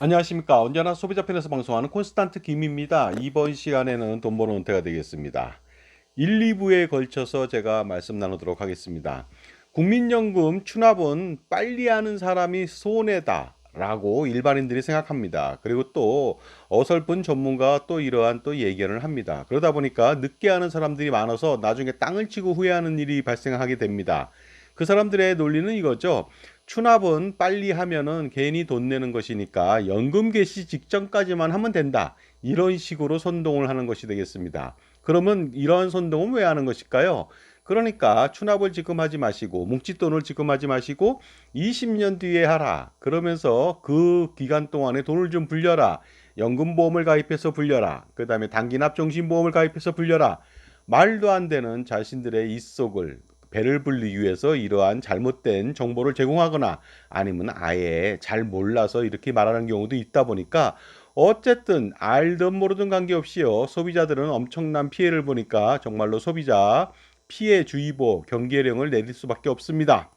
안녕하십니까. 언제나 소비자 편에서 방송하는 콘스탄트 김입니다. 이번 시간에는 돈 버는 은퇴가 되겠습니다. 1, 2부에 걸쳐서 제가 말씀 나누도록 하겠습니다. 국민연금 추납은 빨리 하는 사람이 손해다. 라고 일반인들이 생각합니다. 그리고 또 어설픈 전문가가 또 이러한 또 예견을 합니다. 그러다 보니까 늦게 하는 사람들이 많아서 나중에 땅을 치고 후회하는 일이 발생하게 됩니다. 그 사람들의 논리는 이거죠. 추납은 빨리 하면은 괜히 돈 내는 것이니까 연금 개시 직전까지만 하면 된다. 이런 식으로 선동을 하는 것이 되겠습니다. 그러면 이러한 선동은 왜 하는 것일까요? 그러니까 추납을 지금 하지 마시고 뭉칫돈을 지금 하지 마시고 20년 뒤에 하라. 그러면서 그 기간 동안에 돈을 좀 불려라. 연금보험을 가입해서 불려라. 그 다음에 단기납종신보험을 가입해서 불려라. 말도 안 되는 자신들의 입속을 배를 불리기 위해서 이러한 잘못된 정보를 제공하거나 아니면 아예 잘 몰라서 이렇게 말하는 경우도 있다 보니까 어쨌든 알든 모르든 관계없이요 소비자들은 엄청난 피해를 보니까 정말로 소비자 피해 주의보 경계령을 내릴 수밖에 없습니다.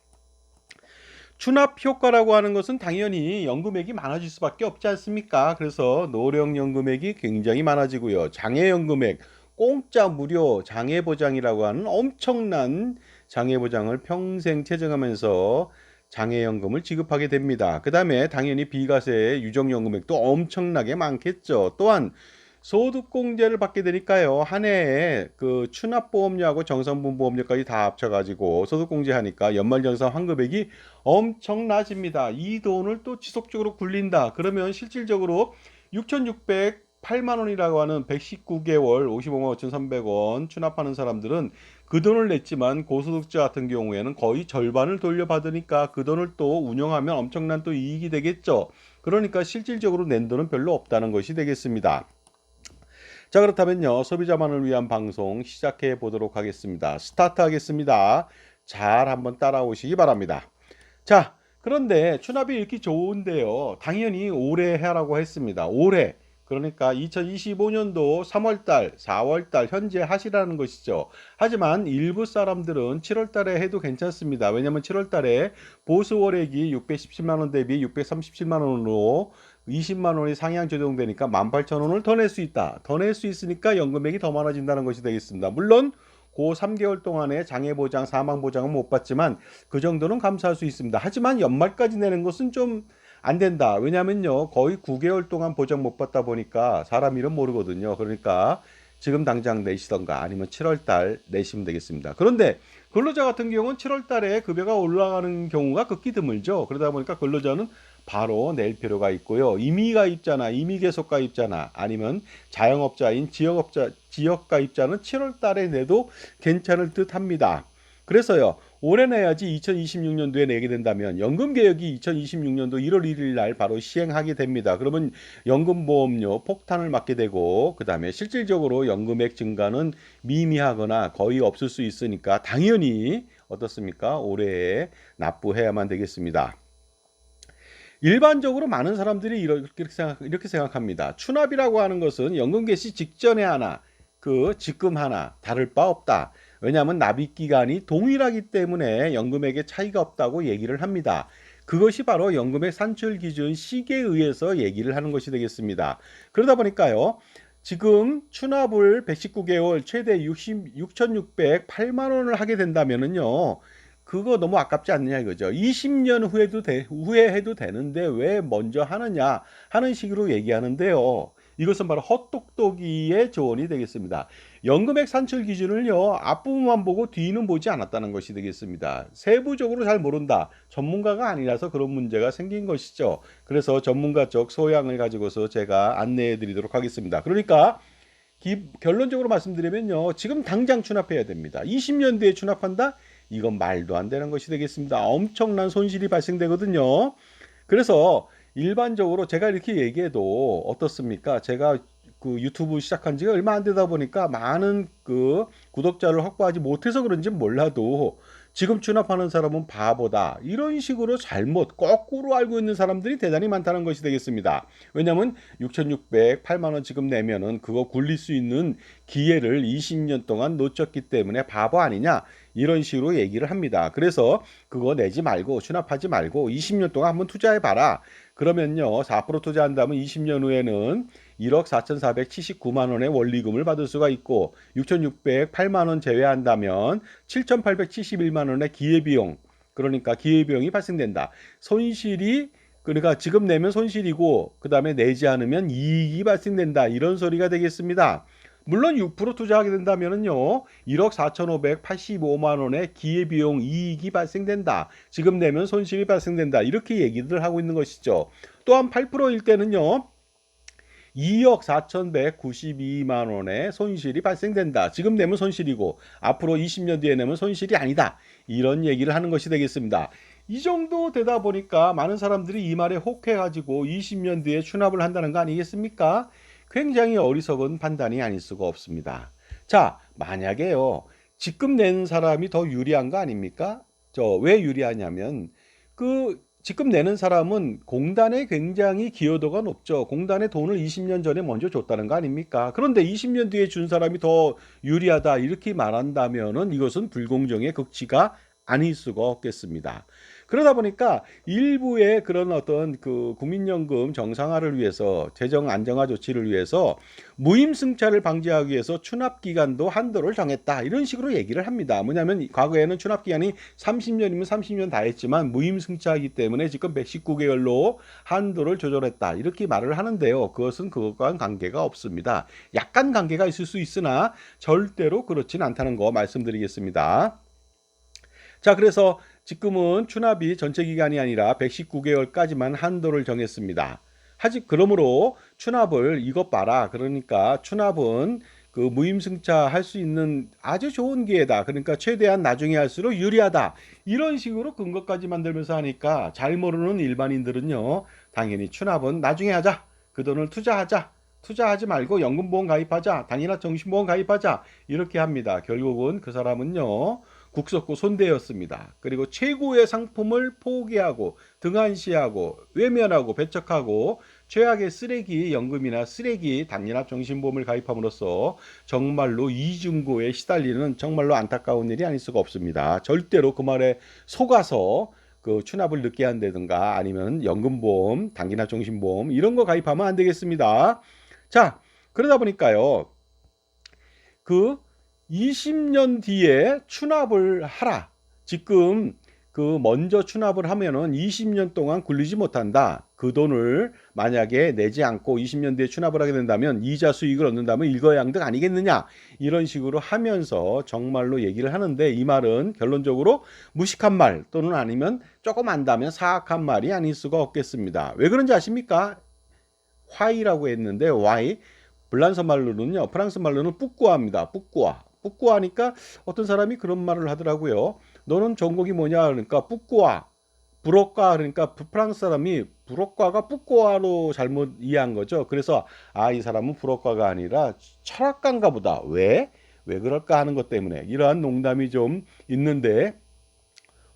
추납 효과라고 하는 것은 당연히 연금액이 많아질 수밖에 없지 않습니까? 그래서 노령 연금액이 굉장히 많아지고요. 장애 연금액, 공짜 무료 장애 보장이라고 하는 엄청난 장애보장을 평생 체증하면서 장애연금을 지급하게 됩니다. 그 다음에 당연히 비과세 유정연금액도 엄청나게 많겠죠. 또한 소득공제를 받게 되니까요. 한 해에 그 추납보험료하고 정산분보험료까지 다 합쳐가지고 소득공제하니까 연말정산 환급액이 엄청나집니다. 이 돈을 또 지속적으로 굴린다. 그러면 실질적으로 6,608만 원이라고 하는 119개월 55만 5,300원 추납하는 사람들은 그 돈을 냈지만 고소득자 같은 경우에는 거의 절반을 돌려받으니까 그 돈을 또 운영하면 엄청난 또 이익이 되겠죠. 그러니까 실질적으로 낸 돈은 별로 없다는 것이 되겠습니다. 자 그렇다면요. 소비자만을 위한 방송 시작해 보도록 하겠습니다. 스타트 하겠습니다. 잘 한번 따라오시기 바랍니다. 자 그런데 추납이 이렇게 좋은데요. 당연히 올해 해라고 했습니다. 올해 그러니까 2025년도 3월달 4월달 현재 하시라는 것이죠 하지만 일부 사람들은 7월달에 해도 괜찮습니다 왜냐하면 7월달에 보수월액이 617만원 대비 637만원으로 20만 원이 상향 조정되니까 18,000원을 더 낼 수 있다. 더 낼 수 있으니까 연금액이 더 많아진다는 것이 되겠습니다. 물론 고 3개월 동안에 장애 보장, 사망 보장은 못 받지만 그 정도는 감수할 수 있습니다. 하지만 연말까지 내는 것은 좀 안 된다. 왜냐면요. 거의 9개월 동안 보장 못 받다 보니까 사람 이름 모르거든요. 그러니까 지금 당장 내시던가 아니면 7월 달 내시면 되겠습니다. 그런데 근로자 같은 경우는 7월 달에 급여가 올라가는 경우가 극히 드물죠. 그러다 보니까 근로자는 바로 낼 필요가 있고요. 임의 가입자나 임의 계속 가입자나 아니면 자영업자인 지역업자 지역 가입자는 7월 달에 내도 괜찮을 듯 합니다. 그래서요. 올해 내야지 2026년도에 내게 된다면 연금 개혁이 2026년도 1월 1일 날 바로 시행하게 됩니다. 그러면 연금 보험료 폭탄을 맞게 되고 그다음에 실질적으로 연금액 증가는 미미하거나 거의 없을 수 있으니까 당연히 어떻습니까? 올해에 납부해야만 되겠습니다. 일반적으로 많은 사람들이 이렇게, 생각, 이렇게 생각합니다. 추납이라고 하는 것은 연금 개시 직전에 하나, 그 직금 하나 다를 바 없다. 왜냐하면 납입 기간이 동일하기 때문에 연금액에 차이가 없다고 얘기를 합니다. 그것이 바로 연금액 산출 기준 시기에 의해서 얘기를 하는 것이 되겠습니다. 그러다 보니까요. 지금 추납을 119개월 최대 60, 6,608만 원을 하게 된다면은요. 그거 너무 아깝지 않느냐 이거죠. 20년 후에도 돼, 후에 해도 되는데 왜 먼저 하느냐 하는 식으로 얘기하는데요. 이것은 바로 헛똑똑이의 조언이 되겠습니다. 연금액 산출 기준을요 앞부분만 보고 뒤는 보지 않았다는 것이 되겠습니다. 세부적으로 잘 모른다. 전문가가 아니라서 그런 문제가 생긴 것이죠. 그래서 전문가적 소양을 가지고서 제가 안내해 드리도록 하겠습니다. 그러니까 기, 결론적으로 말씀드리면요 지금 당장 추납해야 됩니다. 20년 뒤에 추납한다? 이건 말도 안 되는 것이 되겠습니다. 엄청난 손실이 발생되거든요. 그래서 일반적으로 제가 이렇게 얘기해도 어떻습니까? 제가 그 유튜브 시작한 지가 얼마 안 되다 보니까 많은 그 구독자를 확보하지 못해서 그런지 몰라도 지금 추납하는 사람은 바보다. 이런 식으로 잘못, 거꾸로 알고 있는 사람들이 대단히 많다는 것이 되겠습니다. 왜냐하면 6,608만 원 지금 내면은 그거 굴릴 수 있는 기회를 20년 동안 놓쳤기 때문에 바보 아니냐. 이런 식으로 얘기를 합니다. 그래서 그거 내지 말고 수납하지 말고 20년 동안 한번 투자해 봐라. 그러면요. 4% 투자한다면 20년 후에는 1억 4,479만 원의 원리금을 받을 수가 있고 6,608만 원 제외한다면 7,871만 원의 기회비용 그러니까 기회비용이 발생된다. 손실이 그러니까 지금 내면 손실이고 그 다음에 내지 않으면 이익이 발생된다. 이런 소리가 되겠습니다. 물론 6% 투자하게 된다면은요, 1억 4,585만 원의 기회비용 이익이 발생된다. 지금 내면 손실이 발생된다. 이렇게 얘기들 하고 있는 것이죠. 또한 8%일 때는요, 2억 4,192만 원의 손실이 발생된다. 지금 내면 손실이고 앞으로 20년 뒤에 내면 손실이 아니다. 이런 얘기를 하는 것이 되겠습니다. 이 정도 되다 보니까 많은 사람들이 이 말에 혹해가지고 20년 뒤에 추납을 한다는 거 아니겠습니까? 굉장히 어리석은 판단이 아닐 수가 없습니다. 자, 만약에요. 지금 낸 사람이 더 유리한 거 아닙니까? 저 왜 유리하냐면 그 지금 내는 사람은 공단에 굉장히 기여도가 높죠. 공단에 돈을 20년 전에 먼저 줬다는 거 아닙니까? 그런데 20년 뒤에 준 사람이 더 유리하다 이렇게 말한다면은 이것은 불공정의 극치가 아닐 수가 없겠습니다. 그러다 보니까 일부의 그런 어떤 그 국민연금 정상화를 위해서 재정 안정화 조치를 위해서 무임승차를 방지하기 위해서 추납 기간도 한도를 정했다 이런 식으로 얘기를 합니다. 뭐냐면 과거에는 추납 기간이 30년이면 30년 다 했지만 무임승차이기 때문에 지금 119개월로 한도를 조절했다 이렇게 말을 하는데요. 그것은 그것과는 관계가 없습니다. 약간 관계가 있을 수 있으나 절대로 그렇진 않다는 거 말씀드리겠습니다. 자, 그래서 지금은 추납이 전체 기간이 아니라 119개월까지만 한도를 정했습니다. 하지 그러므로 추납을 이것 봐라. 그러니까 추납은 그 무임승차 할 수 있는 아주 좋은 기회다. 그러니까 최대한 나중에 할수록 유리하다. 이런 식으로 근거까지 만들면서 하니까 잘 모르는 일반인들은요. 당연히 추납은 나중에 하자. 그 돈을 투자하자. 투자하지 말고 연금보험 가입하자. 당연한 정신보험 가입하자. 이렇게 합니다. 결국은 그 사람은요. 국석고 손대였습니다. 그리고 최고의 상품을 포기하고 등한시하고 외면하고 배척하고 최악의 쓰레기 연금이나 쓰레기 당연합 정신보험을 가입함으로써 정말로 이중고에 시달리는 정말로 안타까운 일이 아닐 수가 없습니다. 절대로 그 말에 속아서 그 추납을 늦게 한다든가 아니면 연금보험, 당기납 정신보험 이런 거 가입하면 안 되겠습니다. 자, 그러다 보니까요. 그 20년 뒤에 추납을 하라. 지금 그 먼저 추납을 하면은 20년 동안 굴리지 못한다. 그 돈을 만약에 내지 않고 20년 뒤에 추납을 하게 된다면 이자 수익을 얻는다면 일거양득 아니겠느냐. 이런 식으로 하면서 정말로 얘기를 하는데 이 말은 결론적으로 무식한 말 또는 아니면 조금 안다면 사악한 말이 아닐 수가 없겠습니다. 왜 그런지 아십니까? why라고 했는데 why 블란서 말로는요. 프랑스 말로는 뿌꾸아입니다. 뿌꾸아. 뿌꾸아니까 어떤 사람이 그런 말을 하더라고요. 너는 전공이 뭐냐 그러니까 뿌꾸아. 불어과 그러니까 프랑스 사람이 불어과가 뿌꾸아로 잘못 이해한 거죠. 그래서 아 이 사람은 불어과가 아니라 철학가인가 보다. 왜? 왜 그럴까 하는 것 때문에 이러한 농담이 좀 있는데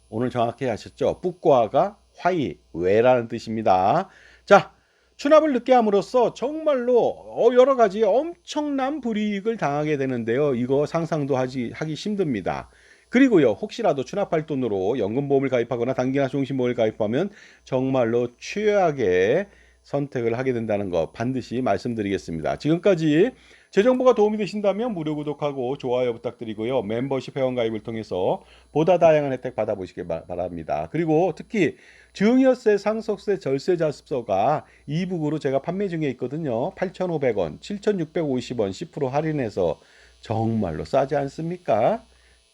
오늘 정확히 하셨죠. 뿌꾸아가 화이 왜라는 뜻입니다. 자, 추납을 늦게 함으로써 정말로 어, 여러 가지 엄청난 불이익을 당하게 되는데요. 이거 상상도 하지, 하기 힘듭니다. 그리고요, 혹시라도 추납할 돈으로 연금보험을 가입하거나 단기나 종신보험을 가입하면 정말로 최악의 선택을 하게 된다는 거 반드시 말씀드리겠습니다. 지금까지 제 정보가 도움이 되신다면 무료 구독하고 좋아요 부탁드리고요. 멤버십 회원 가입을 통해서 보다 다양한 혜택 받아보시기 바랍니다. 그리고 특히 증여세, 상속세, 절세 자습서가 이북으로 제가 판매 중에 있거든요. 8,500원, 7,650원 10% 할인해서 정말로 싸지 않습니까?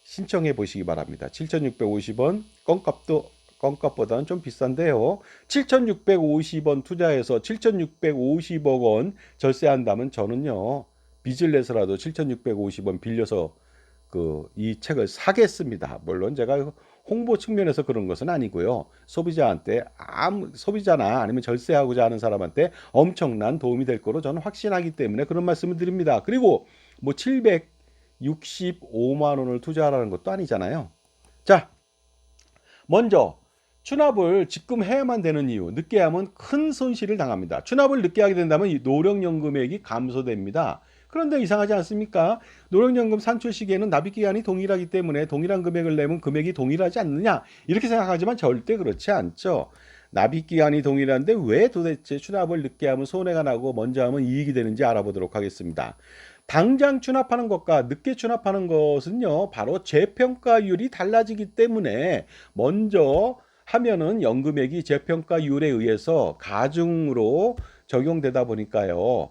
신청해 보시기 바랍니다. 7,650원 껌값도 껌값보다는 좀 비싼데요. 7,650원 투자해서 7,650억 원 절세한다면 저는요. 빚을 내서라도 7,650원 빌려서 그 이 책을 사겠습니다. 물론 제가 홍보 측면에서 그런 것은 아니고요. 소비자한테 아무 소비자나 아니면 절세하고자 하는 사람한테 엄청난 도움이 될 거로 저는 확신하기 때문에 그런 말씀을 드립니다. 그리고 뭐 765만 원을 투자하라는 것도 아니잖아요. 자, 먼저 추납을 지금 해야만 되는 이유. 늦게 하면 큰 손실을 당합니다. 추납을 늦게 하게 된다면 이 노령연금액이 감소됩니다. 그런데 이상하지 않습니까? 노령연금 산출 시기에는 납입 기간이 동일하기 때문에 동일한 금액을 내면 금액이 동일하지 않느냐 이렇게 생각하지만 절대 그렇지 않죠. 납입 기간이 동일한데 왜 도대체 추납을 늦게 하면 손해가 나고 먼저 하면 이익이 되는지 알아보도록 하겠습니다. 당장 추납하는 것과 늦게 추납하는 것은요, 바로 재평가율이 달라지기 때문에 먼저 하면은 연금액이 재평가율에 의해서 가중으로 적용되다 보니까요.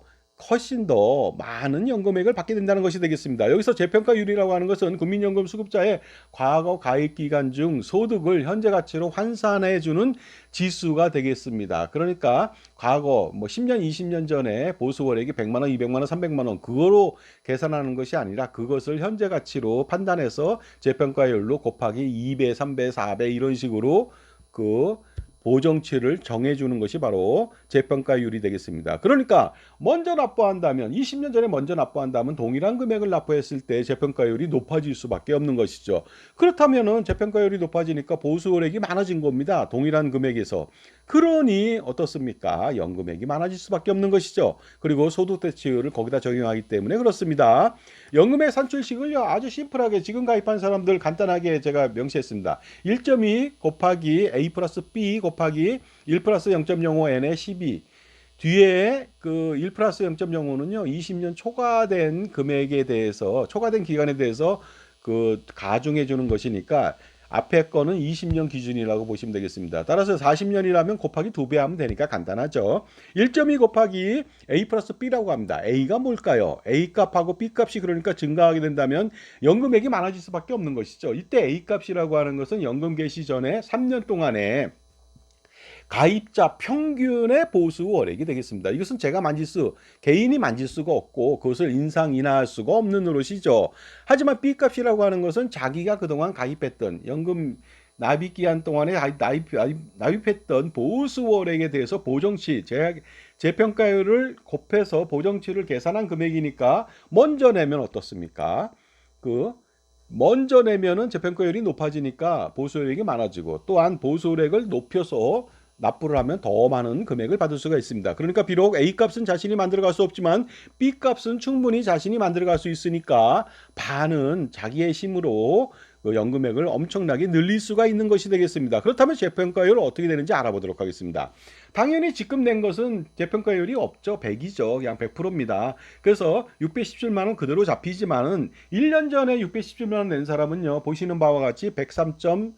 훨씬 더 많은 연금액을 받게 된다는 것이 되겠습니다. 여기서 재평가율이라고 하는 것은 국민연금 수급자의 과거 가입 기간 중 소득을 현재 가치로 환산해 주는 지수가 되겠습니다. 그러니까 과거 뭐 10년, 20년 전에 보수 월액이 100만 원, 200만 원, 300만 원 그거로 계산하는 것이 아니라 그것을 현재 가치로 판단해서 재평가율로 곱하기 2배, 3배, 4배 이런 식으로 그 보정치를 정해주는 것이 바로 재평가율이 되겠습니다. 그러니까 먼저 납부한다면 20년 전에 먼저 납부한다면 동일한 금액을 납부했을 때 재평가율이 높아질 수밖에 없는 것이죠. 그렇다면은 재평가율이 높아지니까 보수월액이 많아진 겁니다. 동일한 금액에서. 그러니 어떻습니까? 연금액이 많아질 수밖에 없는 것이죠. 그리고 소득 대치율을 거기다 적용하기 때문에 그렇습니다. 연금의 산출식을요 아주 심플하게 지금 가입한 사람들 간단하게 제가 명시했습니다. 1.2 곱하기 a 플러스 b 곱하기 1 플러스 0.05n의 12 뒤에 그 1 플러스 0.05는요 20년 초과된 금액에 대해서 초과된 기간에 대해서 그 가중해 주는 것이니까 앞에 거는 20년 기준이라고 보시면 되겠습니다. 따라서 40년이라면 곱하기 2배 하면 되니까 간단하죠. 1.2 곱하기 A 플러스 B라고 합니다. A가 뭘까요? A 값하고 B 값이 그러니까 증가하게 된다면 연금액이 많아질 수밖에 없는 것이죠. 이때 A 값이라고 하는 것은 연금 개시 전에 3년 동안에 가입자 평균의 보수 월액이 되겠습니다. 이것은 제가 만질 수, 개인이 만질 수가 없고 그것을 인상 인하할 수가 없는 노릇이죠. 하지만 B값이라고 하는 것은 자기가 그동안 가입했던 연금 납입 기간 동안에 납입, 납입, 했던 보수 월액에 대해서 보정치, 재, 재평가율을 곱해서 보정치를 계산한 금액이니까 먼저 내면 어떻습니까? 그 먼저 내면은 재평가율이 높아지니까 보수액이 많아지고 또한 보수액을 높여서 납부를 하면 더 많은 금액을 받을 수가 있습니다. 그러니까 비록 A 값은 자신이 만들어갈 수 없지만 B 값은 충분히 자신이 만들어갈 수 있으니까 반은 자기의 힘으로 그 연금액을 엄청나게 늘릴 수가 있는 것이 되겠습니다. 그렇다면 재평가율 어떻게 되는지 알아보도록 하겠습니다. 당연히 지금 낸 것은 재평가율이 없죠. 100이죠. 그냥 100%입니다. 그래서 617만 원 그대로 잡히지만은 1년 전에 617만 원 낸 사람은요. 보시는 바와 같이 103.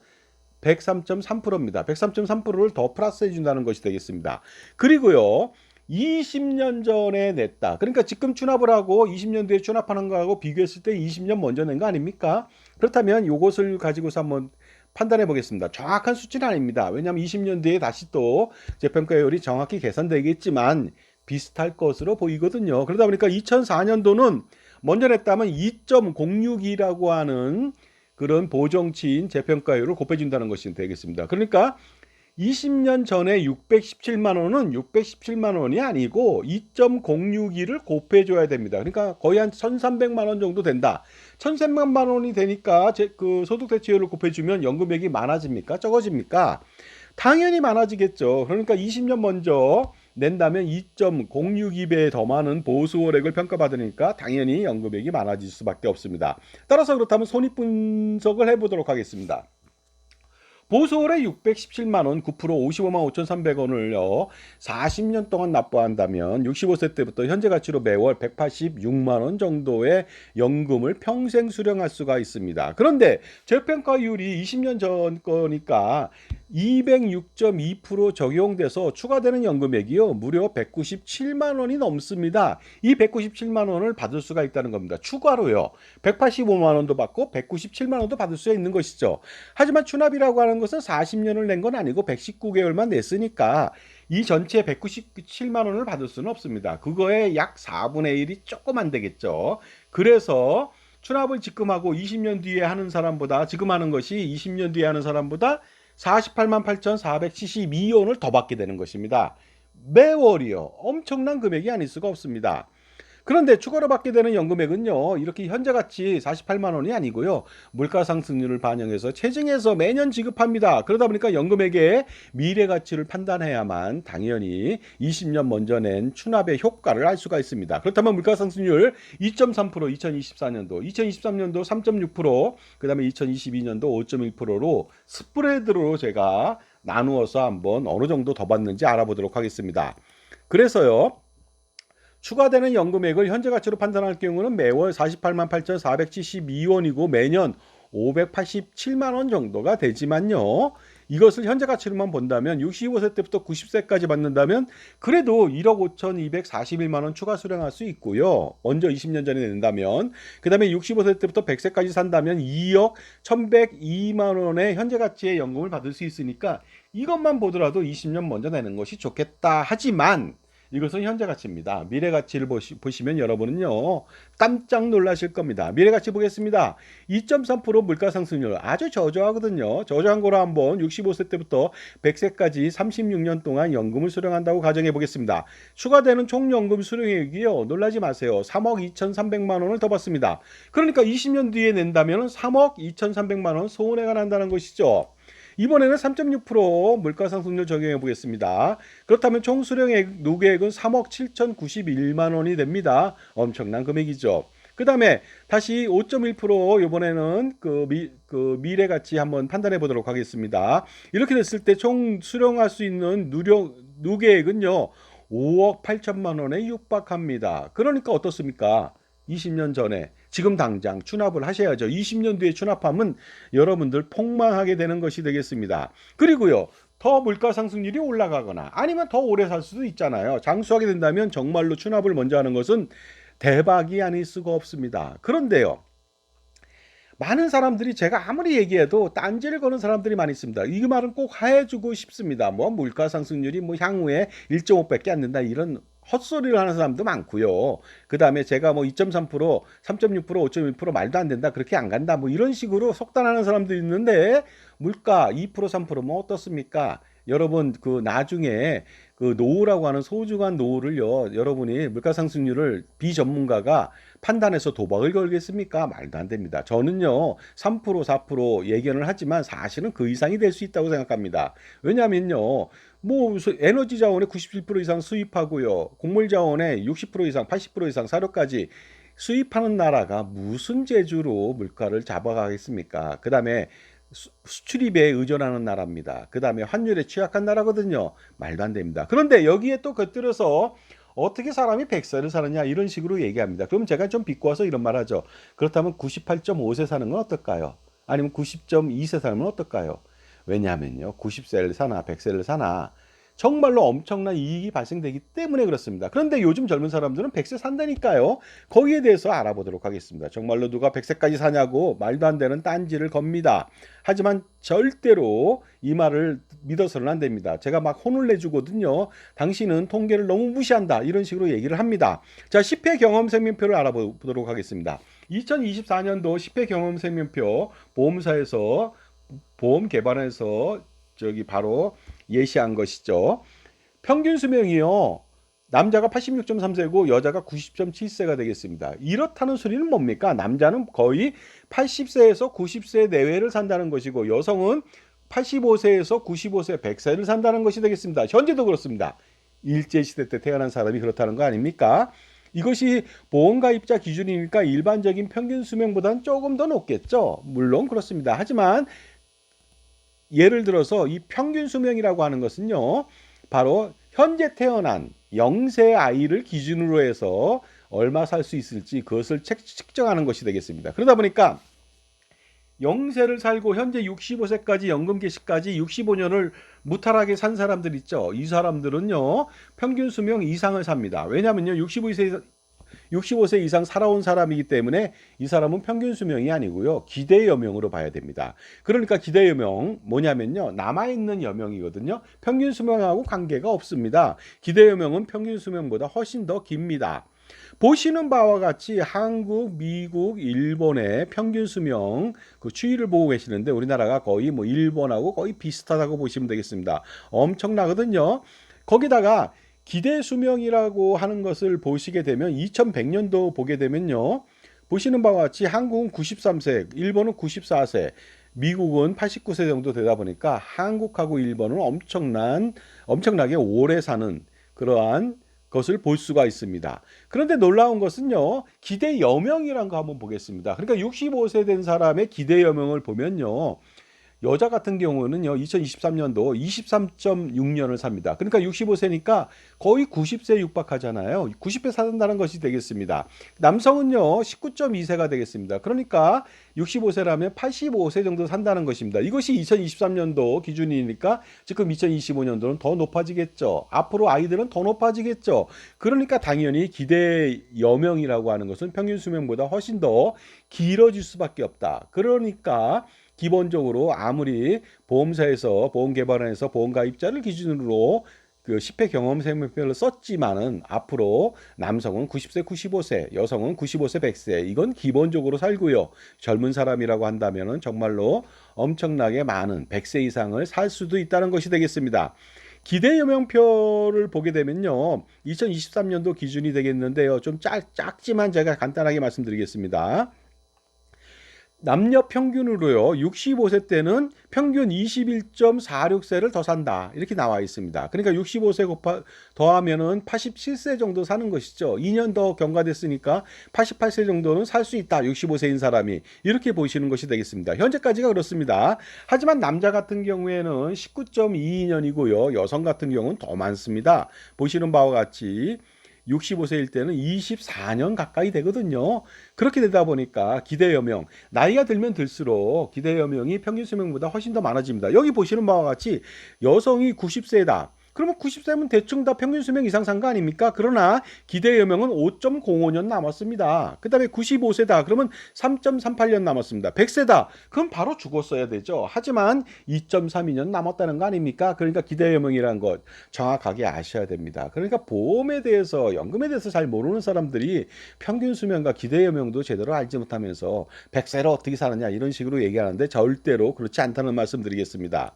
103.3%입니다. 103.3%를 더 플러스해 준다는 것이 되겠습니다. 그리고요. 20년 전에 냈다. 그러니까 지금 추납을 하고 20년 뒤에 추납하는 거하고 비교했을 때 20년 먼저 낸 거 아닙니까? 그렇다면 이것을 가지고서 한번 판단해 보겠습니다. 정확한 수치는 아닙니다. 왜냐하면 20년 뒤에 다시 또 재평가율이 정확히 계산되겠지만 비슷할 것으로 보이거든요. 그러다 보니까 2004년도는 먼저 냈다면 2.06이라고 하는 그런 보정치인 재평가율을 곱해준다는 것이 되겠습니다. 그러니까 20년 전에 617만 원은 617만 원이 아니고 2.062를 곱해줘야 됩니다. 그러니까 거의 한 1,300만 원 정도 된다. 1,300만 원이 되니까 제, 그 소득 대체율을 곱해주면 연금액이 많아집니까? 적어집니까? 당연히 많아지겠죠. 그러니까 20년 먼저 낸다면 2.062배 더 많은 보수 월액을 평가받으니까 당연히 연금액이 많아질 수밖에 없습니다. 따라서 그렇다면 손익 분석을 해보도록 하겠습니다. 보수월에 617만 원, 9% 55만 5,300원을요. 40년 동안 납부한다면 65세 때부터 현재 가치로 매월 186만 원 정도의 연금을 평생 수령할 수가 있습니다. 그런데 재평가율이 20년 전 거니까 206.2% 적용돼서 추가되는 연금액이요. 무려 197만 원이 넘습니다. 이 197만 원을 받을 수가 있다는 겁니다. 추가로요. 185만 원도 받고 197만 원도 받을 수 있는 것이죠. 하지만 추납이라고 하는 것은 40년을 낸 건 아니고 119개월만 냈으니까 이 전체 197만 원을 받을 수는 없습니다. 그거의 약 4분의 1이 조금 안 되겠죠. 그래서 추납을 지금 하고 20년 뒤에 하는 사람보다 지금 하는 것이 20년 뒤에 하는 사람보다 48만 8,472원을 더 받게 되는 것입니다. 매월이요. 엄청난 금액이 아닐 수가 없습니다. 그런데 추가로 받게 되는 연금액은요, 이렇게 현재같이 48만 원이 아니고요, 물가 상승률을 반영해서 체증해서 매년 지급합니다. 그러다 보니까 연금액의 미래 가치를 판단해야만 당연히 20년 먼저 낸 추납의 효과를 알 수가 있습니다. 그렇다면 물가 상승률 2.3% 2024년도, 2023년도 3.6%, 그 다음에 2022년도 5.1%로 스프레드로 제가 나누어서 한번 어느 정도 더 받는지 알아보도록 하겠습니다. 그래서요, 추가되는 연금액을 현재 가치로 판단할 경우는 매월 48만 8,472원이고 매년 587만 원 정도가 되지만요. 이것을 현재 가치로만 본다면 65세 때부터 90세까지 받는다면 그래도 1억 5,241만 원 추가 수령할 수 있고요. 먼저 20년 전에 낸다면 그다음에 65세 때부터 100세까지 산다면 2억 1,102만 원의 현재 가치의 연금을 받을 수 있으니까 이것만 보더라도 20년 먼저 내는 것이 좋겠다. 하지만 이것은 현재 가치입니다. 미래 가치를 보시, 보시면 여러분은요 깜짝 놀라실 겁니다. 미래 가치 보겠습니다. 2.3% 물가 상승률 아주 저조하거든요. 저조한 거로 한번 65세 때부터 100세까지 36년 동안 연금을 수령한다고 가정해 보겠습니다. 추가되는 총 연금 수령액이요 놀라지 마세요. 3억 2,300만 원을 더 받습니다. 그러니까 20년 뒤에 낸다면 3억 2,300만 원 손해가 난다는 것이죠. 이번에는 3.6% 물가 상승률 적용해 보겠습니다. 그렇다면 총 수령액 노계액은 3억 7,091만 원이 됩니다. 엄청난 금액이죠. 그 다음에 다시 5.1% 이번에는 그, 미, 그 미래 가치 한번 판단해 보도록 하겠습니다. 이렇게 됐을 때 총 수령할 수 있는 누령, 누계액은요 5억 8천만 원에 육박합니다. 그러니까 어떻습니까? 20년 전에 지금 당장 추납을 하셔야죠. 20년 뒤에 추납하면 여러분들 폭망하게 되는 것이 되겠습니다. 그리고요. 더 물가 상승률이 올라가거나 아니면 더 오래 살 수도 있잖아요. 장수하게 된다면 정말로 추납을 먼저 하는 것은 대박이 아닐 수가 없습니다. 그런데요. 많은 사람들이 제가 아무리 얘기해도 딴지를 거는 사람들이 많이 있습니다. 이 말은 꼭 해주고 싶습니다. 뭐 물가 상승률이 뭐 향후에 1.5밖에 안 된다 이런 헛소리를 하는 사람도 많고요. 그 다음에 제가 뭐 2.3%, 3.6%, 5.1% 말도 안 된다. 그렇게 안 간다. 뭐 이런 식으로 속단하는 사람도 있는데 물가 2%, 3%뭐 어떻습니까? 여러분 그 나중에 그 노후라고 하는 소중한 노후를요 여러분이 물가 상승률을 비전문가가 판단해서 도박을 걸겠습니까? 말도 안 됩니다. 저는요 3% 4% 예견을 하지만 사실은 그 이상이 될 수 있다고 생각합니다. 왜냐하면요 뭐 에너지 자원의 97% 이상 수입하고요 곡물 자원의 60% 이상 80% 이상 사료까지 수입하는 나라가 무슨 재주로 물가를 잡아가겠습니까? 그 다음에 수출입에 의존하는 나라입니다. 그 다음에 환율에 취약한 나라거든요. 말도 안 됩니다. 그런데 여기에 또 곁들여서 어떻게 사람이 100세를 사느냐 이런 식으로 얘기합니다. 그럼 제가 좀 비꼬아서 이런 말 하죠. 그렇다면 98.5세 사는 건 어떨까요? 아니면 90.2세 살면 어떨까요? 왜냐하면요. 90세를 사나 100세를 사나 정말로 엄청난 이익이 발생되기 때문에 그렇습니다. 그런데 요즘 젊은 사람들은 100세 산다니까요. 거기에 대해서 알아보도록 하겠습니다. 정말로 누가 100세까지 사냐고 말도 안 되는 딴지를 겁니다. 하지만 절대로 이 말을 믿어서는 안 됩니다. 제가 막 혼을 내주거든요. 당신은 통계를 너무 무시한다. 이런 식으로 얘기를 합니다. 자, 10회 경험 생명표를 알아보도록 하겠습니다. 2024년도 10회 경험 생명표 보험사에서 보험 개발에서 저기 바로 예시한 것이죠. 평균 수명이요. 남자가 86.3세고 여자가 90.7세가 되겠습니다. 이렇다는 소리는 뭡니까? 남자는 거의 80세에서 90세 내외를 산다는 것이고 여성은 85세에서 95세, 100세를 산다는 것이 되겠습니다. 현재도 그렇습니다. 일제시대 때 태어난 사람이 그렇다는 거 아닙니까? 이것이 보험가입자 기준이니까 일반적인 평균 수명보다는 조금 더 높겠죠. 물론 그렇습니다. 하지만 예를 들어서 이 평균 수명이라고 하는 것은요. 바로 현재 태어난 영세 아이를 기준으로 해서 얼마 살 수 있을지 그것을 측정하는 것이 되겠습니다. 그러다 보니까 영세를 살고 현재 65세까지 연금 개시까지 65년을 무탈하게 산 사람들 있죠. 이 사람들은요. 평균 수명 이상을 삽니다. 왜냐면요. 65세 65세 이상 살아온 사람이기 때문에 이 사람은 평균 수명이 아니고요. 기대 여명으로 봐야 됩니다. 그러니까 기대 여명 뭐냐면요. 남아 있는 여명이거든요. 평균 수명하고 관계가 없습니다. 기대 여명은 평균 수명보다 훨씬 더 깁니다. 보시는 바와 같이 한국, 미국, 일본의 평균 수명 그 추이를 보고 계시는데 우리나라가 거의 뭐 일본하고 거의 비슷하다고 보시면 되겠습니다. 엄청나거든요. 거기다가 기대 수명이라고 하는 것을 보시게 되면 2100년도 보게 되면요. 보시는 바와 같이 한국은 93세, 일본은 94세, 미국은 89세 정도 되다 보니까 한국하고 일본은 엄청난 엄청나게 오래 사는 그러한 것을 볼 수가 있습니다. 그런데 놀라운 것은요. 기대 여명이란 거 한번 보겠습니다. 그러니까 65세 된 사람의 기대 여명을 보면요. 여자 같은 경우는요, 2023년도 23.6년을 삽니다. 그러니까 65세니까 거의 90세 육박하잖아요. 90세 산다는 것이 되겠습니다. 남성은요, 19.2세가 되겠습니다. 그러니까 65세라면 85세 정도 산다는 것입니다. 이것이 2023년도 기준이니까 지금 2025년도는 더 높아지겠죠. 앞으로 아이들은 더 높아지겠죠. 그러니까 당연히 기대 여명이라고 하는 것은 평균 수명보다 훨씬 더 길어질 수밖에 없다. 그러니까 기본적으로 아무리 보험사에서 보험 개발원에서 보험 가입자를 기준으로 그 10회 경험 생명표를 썼지만은 앞으로 남성은 90세, 95세, 여성은 95세, 100세 이건 기본적으로 살고요. 젊은 사람이라고 한다면은 정말로 엄청나게 많은 100세 이상을 살 수도 있다는 것이 되겠습니다. 기대 여명표를 보게 되면요. 2023년도 기준이 되겠는데요. 좀 작, 작지만 제가 간단하게 말씀드리겠습니다. 남녀 평균으로요. 65세 때는 평균 21.46세를 더 산다. 이렇게 나와 있습니다. 그러니까 65세 곱하 더하면은 87세 정도 사는 것이죠. 2년 더 경과됐으니까 88세 정도는 살 수 있다. 65세인 사람이. 이렇게 보시는 것이 되겠습니다. 현재까지가 그렇습니다. 하지만 남자 같은 경우에는 19.22년이고요. 여성 같은 경우는 더 많습니다. 보시는 바와 같이 65세일 때는 24년 가까이 되거든요. 그렇게 되다 보니까 기대 여명, 나이가 들면 들수록 기대 여명이 평균 수명보다 훨씬 더 많아집니다. 여기 보시는 바와 같이 여성이 90세다. 그러면 90세면 대충 다 평균 수명 이상 산 거 아닙니까? 그러나 기대 여명은 5.05년 남았습니다. 그 다음에 95세다. 그러면 3.38년 남았습니다. 100세다. 그럼 바로 죽었어야 되죠. 하지만 2.32년 남았다는 거 아닙니까? 그러니까 기대 여명이란 것 정확하게 아셔야 됩니다. 그러니까 보험에 대해서 연금에 대해서 잘 모르는 사람들이 평균 수명과 기대 여명도 제대로 알지 못하면서 100세로 어떻게 사느냐 이런 식으로 얘기하는데 절대로 그렇지 않다는 말씀 드리겠습니다.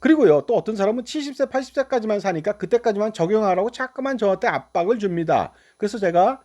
그리고요, 또 어떤 사람은 70세, 80세까지만 사니까 그때까지만 적용하라고 자꾸만 저한테 압박을 줍니다. 그래서 제가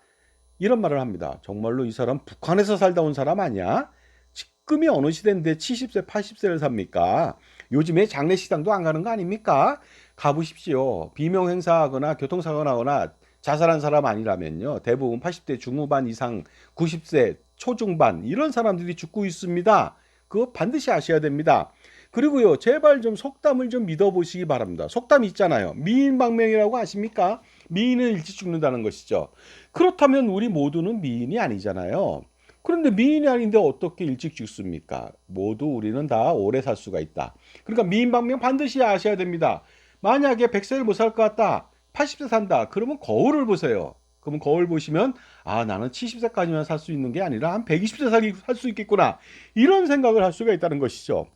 이런 말을 합니다. 정말로 이 사람 북한에서 살다 온 사람 아니야? 지금이 어느 시대인데 70세, 80세를 삽니까? 요즘에 장례식장도 안 가는 거 아닙니까? 가보십시오. 비명 행사하거나 교통사고 나거나 자살한 사람 아니라면요. 대부분 80대 중후반 이상, 90세 초중반 이런 사람들이 죽고 있습니다. 그거 반드시 아셔야 됩니다. 그리고요, 제발 좀 속담을 좀 믿어보시기 바랍니다. 속담 있잖아요. 미인방명이라고 아십니까? 미인은 일찍 죽는다는 것이죠. 그렇다면 우리 모두는 미인이 아니잖아요. 그런데 미인이 아닌데 어떻게 일찍 죽습니까? 모두 우리는 다 오래 살 수가 있다. 그러니까 미인방명 반드시 아셔야 됩니다. 만약에 100세를 못 살 것 같다. 80세 산다. 그러면 거울을 보세요. 그러면 거울 보시면 아 나는 70세까지만 살 수 있는 게 아니라 한 120세 살수 있겠구나 이런 생각을 할 수가 있다는 것이죠.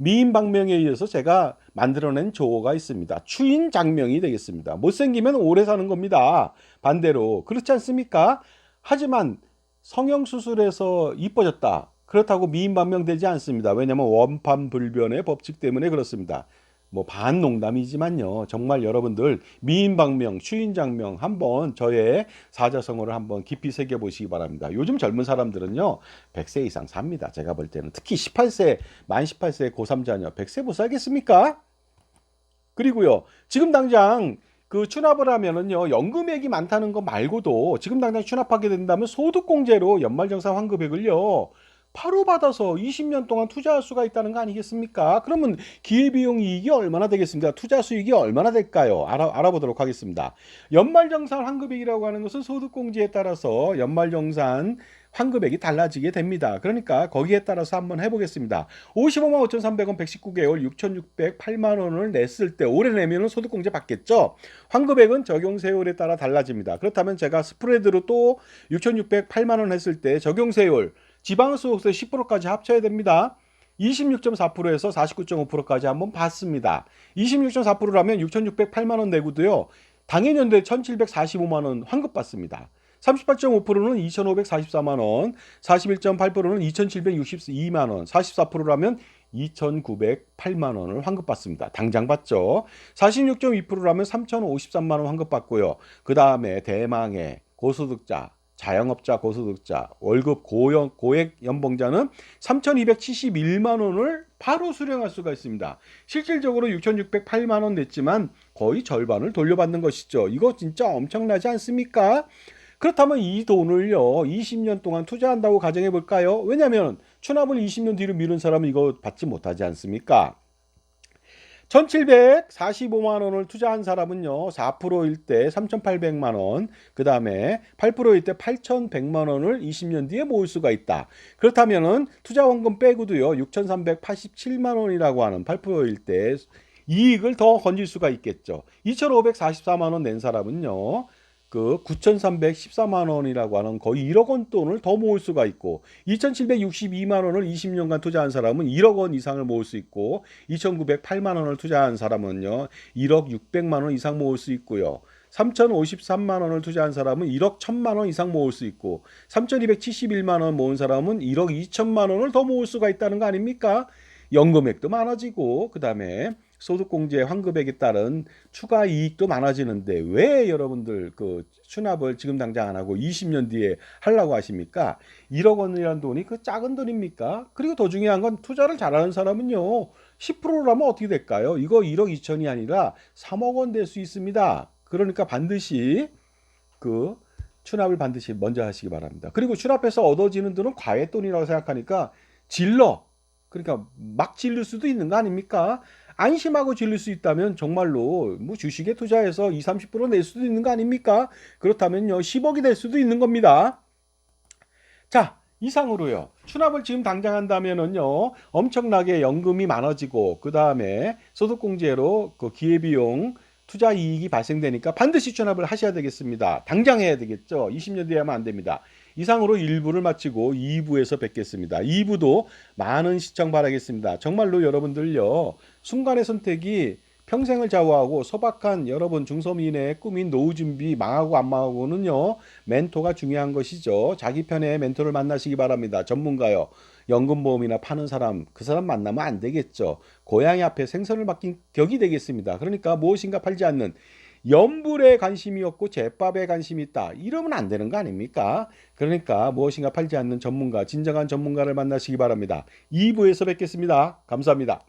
미인방명에 의해서 제가 만들어낸 조어가 있습니다. 추인장명이 되겠습니다. 못생기면 오래 사는 겁니다. 반대로 그렇지 않습니까? 하지만 성형수술에서 이뻐졌다. 그렇다고 미인방명되지 않습니다. 왜냐하면 원판불변의 법칙 때문에 그렇습니다. 뭐 반농담이지만요. 정말 여러분들 미인방명, 추인장명 한번 저의 사자성어를 한번 깊이 새겨 보시기 바랍니다. 요즘 젊은 사람들은요. 100세 이상 삽니다. 제가 볼 때는 특히 18세, 만 18세 고3 자녀 100세 못 살겠습니까? 그리고요. 지금 당장 그 추납을 하면은요 연금액이 많다는 거 말고도 지금 당장 추납하게 된다면 소득공제로 연말정산 환급액을요 바로 받아서 20년 동안 투자할 수가 있다는 거 아니겠습니까? 그러면 기회비용 이익이 얼마나 되겠습니까? 투자 수익이 얼마나 될까요? 알아, 알아보도록 하겠습니다. 연말정산 환급액이라고 하는 것은 소득공제에 따라서 연말정산 환급액이 달라지게 됩니다. 그러니까 거기에 따라서 한번 해보겠습니다. 55만 5,300원 119개월 6,608만 원을 냈을 때 올해 내면은 소득공제 받겠죠. 환급액은 적용 세율에 따라 달라집니다. 그렇다면 제가 스프레드로 또 6,608만 원 했을 때 적용 세율 지방소득세 10%까지 합쳐야 됩니다. 26.4%에서 49.5%까지 한번 받습니다. 26.4%라면 6,608만 원 내고도요. 당해년도에 1,745만 원 환급 받습니다. 38.5%는 2,544만 원, 41.8%는 2,762만 원, 44%라면 2,908만 원을 환급받습니다. 당장 받죠. 46.2%라면 3,053만 원 환급받고요. 그 다음에 대망의 고소득자, 자영업자 고소득자, 월급 고연, 고액 연봉자는 3,271만 원을 바로 수령할 수가 있습니다. 실질적으로 6,608만 원 냈지만 거의 절반을 돌려받는 것이죠. 이거 진짜 엄청나지 않습니까? 그렇다면 이 돈을요, 20년 동안 투자한다고 가정해 볼까요? 왜냐하면 추납을 20년 뒤로 미룬 사람은 이거 받지 못하지 않습니까? 1745만 원을 투자한 사람은요, 4%일 때 3,800만 원, 그 다음에 8%일 때 8,100만 원을 20년 뒤에 모을 수가 있다. 그렇다면은 투자 원금 빼고도요, 6,387만 원이라고 하는 8%일 때 이익을 더 건질 수가 있겠죠. 2,544만 원 낸 사람은요, 그 9,314만 원이라고 하는 거의 1억 원 돈을 더 모을 수가 있고 2,762만 원을 20년간 투자한 사람은 1억 원 이상을 모을 수 있고 2,908만 원을 투자한 사람은요 1억 600만 원 이상 모을 수 있고요. 3,053만 원을 투자한 사람은 1억 1천만 원 이상 모을 수 있고 3,271만 원 모은 사람은 1억 2천만 원을 더 모을 수가 있다는 거 아닙니까? 연금액도 많아지고 그 다음에 소득공제 환급액에 따른 추가 이익도 많아지는데 왜 여러분들 그 수납을 지금 당장 안 하고 20년 뒤에 하려고 하십니까? 1억 원이라는 돈이 그 작은 돈입니까? 그리고 더 중요한 건 투자를 잘하는 사람은요. 10%라면 어떻게 될까요? 이거 1억 2천이 아니라 3억 원 될 수 있습니다. 그러니까 반드시 그 추납을 반드시 먼저 하시기 바랍니다. 그리고 추납해서 얻어지는 돈은 과외돈이라고 생각하니까 질러 그러니까 막 질릴 수도 있는 거 아닙니까? 안심하고 질릴 수 있다면 정말로 뭐 주식에 투자해서 20, 30%낼 수도 있는 거 아닙니까? 그렇다면요 10억이 될 수도 있는 겁니다. 자 이상으로요 추납을 지금 당장 한다면은요 엄청나게 연금이 많아지고 그 다음에 소득공제로 그 기회비용 투자 이익이 발생되니까 반드시 추납을 하셔야 되겠습니다. 당장 해야 되겠죠. 20년 뒤에 하면 안 됩니다. 이상으로 1부를 마치고 2부에서 뵙겠습니다. 2부도 많은 시청 바라겠습니다. 정말로 여러분들요, 순간의 선택이 평생을 좌우하고 소박한 여러분 중소민의 꿈인 노후 준비 망하고 안 망하고는요, 멘토가 중요한 것이죠. 자기 편의 멘토를 만나시기 바랍니다. 전문가요. 연금보험이나 파는 사람, 그 사람 만나면 안 되겠죠. 고양이 앞에 생선을 맡긴 격이 되겠습니다. 그러니까 무엇인가 팔지 않는 연불에 관심이 없고 제밥에 관심이 있다. 이러면 안 되는 거 아닙니까? 그러니까 무엇인가 팔지 않는 전문가, 진정한 전문가를 만나시기 바랍니다. 2부에서 뵙겠습니다. 감사합니다.